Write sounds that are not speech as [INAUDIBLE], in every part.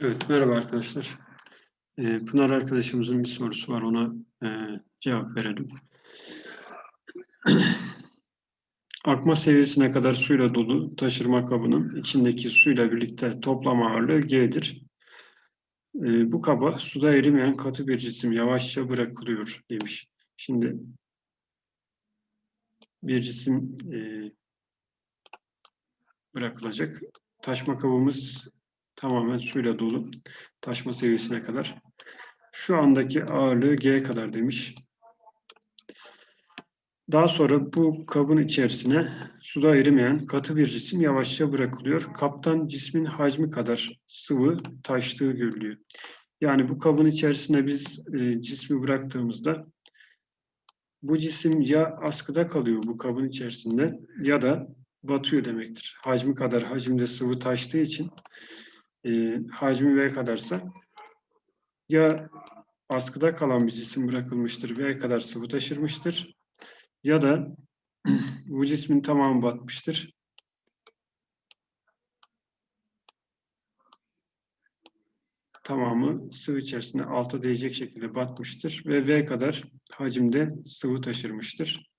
Evet, merhaba arkadaşlar. Ee, Pınar arkadaşımızın bir sorusu var, ona e, cevap verelim. [CLEARS THROAT] Akma seviyesine kadar suyla dolu taşırma kabının içindeki suyla birlikte toplam ağırlığı G'dir. Ee, bu kaba suda erimeyen katı bir cisim yavaşça bırakılıyor demiş. Şimdi bir cisim e, bırakılacak. Taşma kabımız tamamen suyla dolu. Taşma seviyesine kadar. Şu andaki ağırlığı G kadar demiş. Daha sonra bu kabın içerisine suda erimeyen katı bir cisim yavaşça bırakılıyor. Kaptan cismin hacmi kadar sıvı taştığı görülüyor. Yani bu kabın içerisine biz e, cismi bıraktığımızda bu cisim ya askıda kalıyor bu kabın içerisinde ya da batıyor demektir. Hacmi kadar hacimde sıvı taştığı için e, hacmi V kadarsa ya askıda kalan bir cisim bırakılmıştır, V kadar sıvı taşırmıştır ya da [CLEARS THROAT] bu cismin tamamı batmıştır. Tamamı sıvı içerisinde alta değecek şekilde batmıştır ve V kadar hacimde sıvı taşırmıştır.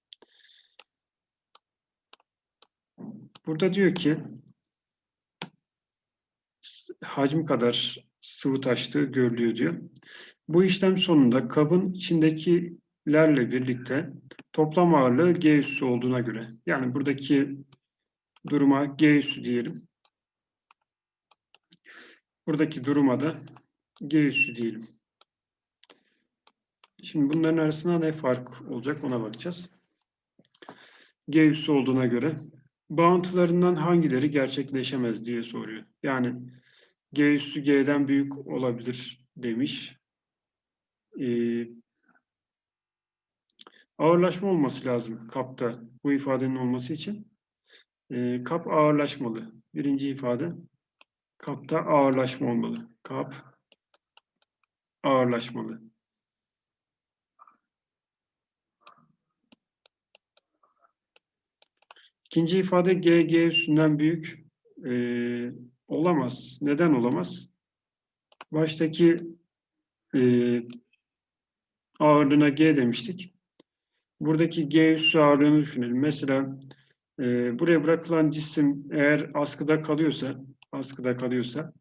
Burada diyor ki hacim kadar sıvı taştığı görülüyor diyor. Bu işlem sonunda kabın içindekilerle birlikte toplam ağırlığı G üssü olduğuna göre yani buradaki duruma G üssü diyelim. Buradaki duruma da G üssü diyelim. Şimdi bunların arasında ne fark olacak ona bakacağız. G üssü olduğuna göre bağıntılarından hangileri gerçekleşemez diye soruyor. Yani G üssü G'den büyük olabilir demiş. Ee, ağırlaşma olması lazım kapta bu ifadenin olması için. Ee, kap ağırlaşmalı. Birinci ifade kapta ağırlaşma olmalı. Kap ağırlaşmalı. İkinci ifade G, G üstünden büyük e, olamaz. Neden olamaz? Baştaki e, ağırlığına G demiştik. Buradaki G üssü ağırlığını düşünelim. Mesela e, buraya bırakılan cisim eğer askıda kalıyorsa, askıda kalıyorsa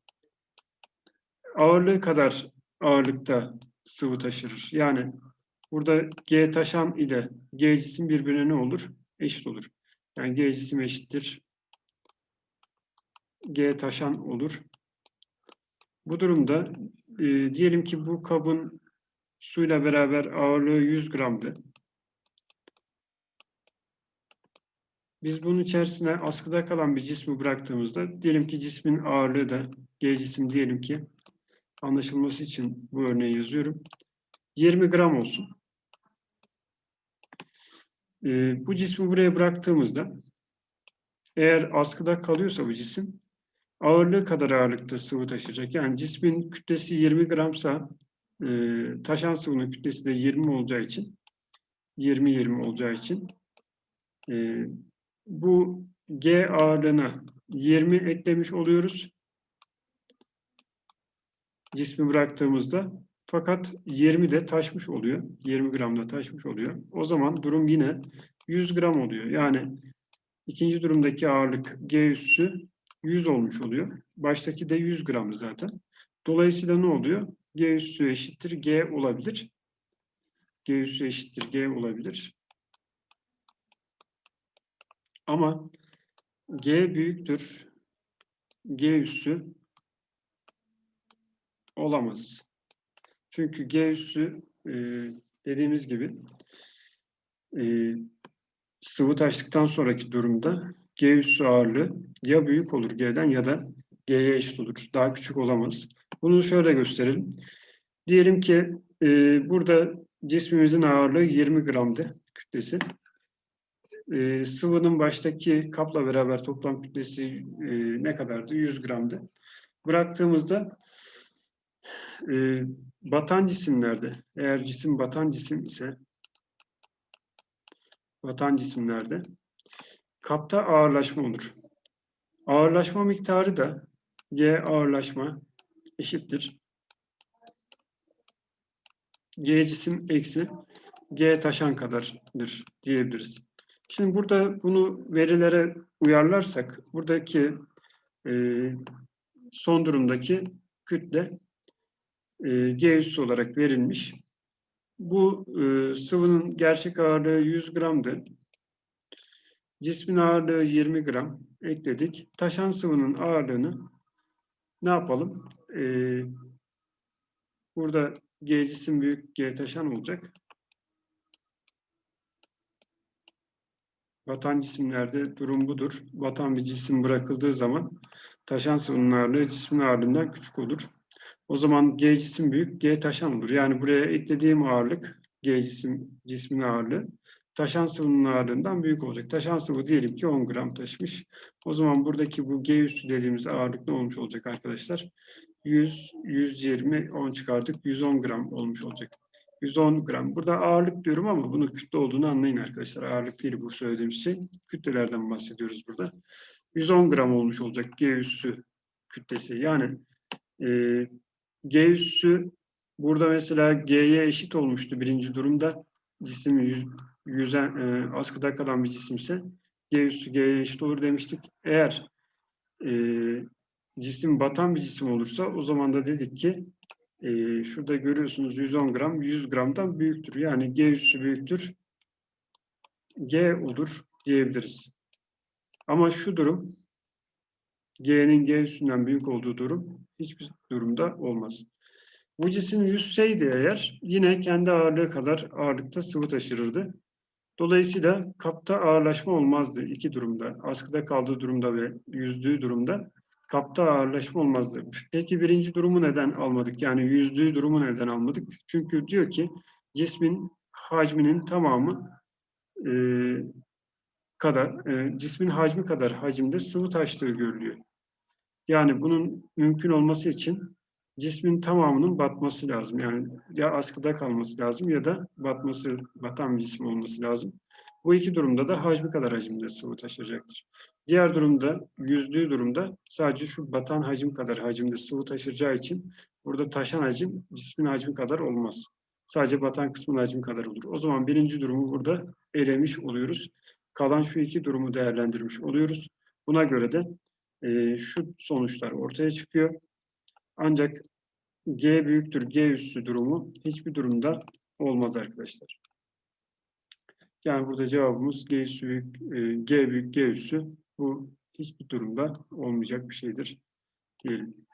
ağırlığı kadar ağırlıkta sıvı taşırır. Yani burada G taşan ile G cisim birbirine ne olur? Eşit olur. Yani G cisim eşittir. G taşan olur. Bu durumda e, diyelim ki bu kabın suyla beraber ağırlığı 100 gramdı. Biz bunun içerisine askıda kalan bir cismi bıraktığımızda diyelim ki cismin ağırlığı da G cisim diyelim ki anlaşılması için bu örneği yazıyorum. 20 gram olsun. E, bu cismi buraya bıraktığımızda eğer askıda kalıyorsa bu cisim ağırlığı kadar ağırlıkta sıvı taşıyacak. Yani cismin kütlesi 20 gramsa e, taşan sıvının kütlesi de 20 olacağı için 20-20 olacağı için e, bu G ağırlığına 20 eklemiş oluyoruz. Cismi bıraktığımızda fakat 20 de taşmış oluyor. 20 gramda taşmış oluyor. O zaman durum yine 100 gram oluyor. Yani ikinci durumdaki ağırlık G üssü 100 olmuş oluyor. Baştaki de 100 gram zaten. Dolayısıyla ne oluyor? G üssü eşittir G olabilir. G üssü eşittir G olabilir. Ama G büyüktür. G üssü olamaz. Çünkü G üssü e, dediğimiz gibi e, sıvı taştıktan sonraki durumda G üssü ağırlığı ya büyük olur G'den ya da G'ye eşit olur. Daha küçük olamaz. Bunu şöyle gösterelim. Diyelim ki e, burada cismimizin ağırlığı 20 gramdı kütlesi. E, sıvının baştaki kapla beraber toplam kütlesi e, ne kadardı? 100 gramdı. Bıraktığımızda e, batan cisimlerde, eğer cisim batan cisim ise batan cisimlerde kapta ağırlaşma olur. Ağırlaşma miktarı da G ağırlaşma eşittir. G cisim eksi G taşan kadardır diyebiliriz. Şimdi burada bunu verilere uyarlarsak buradaki e, son durumdaki kütle e, G üssü olarak verilmiş. Bu e, sıvının gerçek ağırlığı 100 gramdı. Cismin ağırlığı 20 gram ekledik. Taşan sıvının ağırlığını ne yapalım? E, burada G cisim büyük, G taşan olacak. Batan cisimlerde durum budur. Batan bir cisim bırakıldığı zaman taşan sıvının ağırlığı cismin ağırlığından küçük olur. O zaman G cisim büyük, G taşan olur. Yani buraya eklediğim ağırlık, G cisim cismin ağırlığı, taşan sıvının ağırlığından büyük olacak. Taşan sıvı diyelim ki 10 gram taşımış. O zaman buradaki bu G üstü dediğimiz ağırlık ne olmuş olacak arkadaşlar? 100, 120, 10 çıkardık. 110 gram olmuş olacak. 110 gram. Burada ağırlık diyorum ama bunu kütle olduğunu anlayın arkadaşlar. Ağırlık değil bu söylediğim şey. Kütlelerden bahsediyoruz burada. 110 gram olmuş olacak G üssü kütlesi. Yani e, G üssü burada mesela G'ye eşit olmuştu birinci durumda. Cisim yüz, yüzen, e, askıda kalan bir cisimse G üssü G'ye eşit olur demiştik. Eğer e, cisim batan bir cisim olursa o zaman da dedik ki e, şurada görüyorsunuz 110 gram 100 gramdan büyüktür. Yani G üssü büyüktür. G olur diyebiliriz. Ama şu durum G'nin G üstünden büyük olduğu durum hiçbir durumda olmaz. Bu cisim yüzseydi eğer yine kendi ağırlığı kadar ağırlıkta sıvı taşırırdı. Dolayısıyla kapta ağırlaşma olmazdı iki durumda. Askıda kaldığı durumda ve yüzdüğü durumda kapta ağırlaşma olmazdı. Peki birinci durumu neden almadık? Yani yüzdüğü durumu neden almadık? Çünkü diyor ki cismin hacminin tamamı e, kadar, e, cismin hacmi kadar hacimde sıvı taştığı görülüyor. Yani bunun mümkün olması için cismin tamamının batması lazım. Yani ya askıda kalması lazım ya da batması, batan bir cisim olması lazım. Bu iki durumda da hacmi kadar hacimde sıvı taşıyacaktır. Diğer durumda, yüzdüğü durumda sadece şu batan hacim kadar hacimde sıvı taşıyacağı için burada taşan hacim cismin hacmi kadar olmaz. Sadece batan kısmın hacmi kadar olur. O zaman birinci durumu burada elemiş oluyoruz. Kalan şu iki durumu değerlendirmiş oluyoruz. Buna göre de e, şu sonuçlar ortaya çıkıyor. Ancak G büyüktür G üssü durumu hiçbir durumda olmaz arkadaşlar. Yani burada cevabımız G üssü büyük, e, G büyük G üssü bu hiçbir durumda olmayacak bir şeydir diyelim.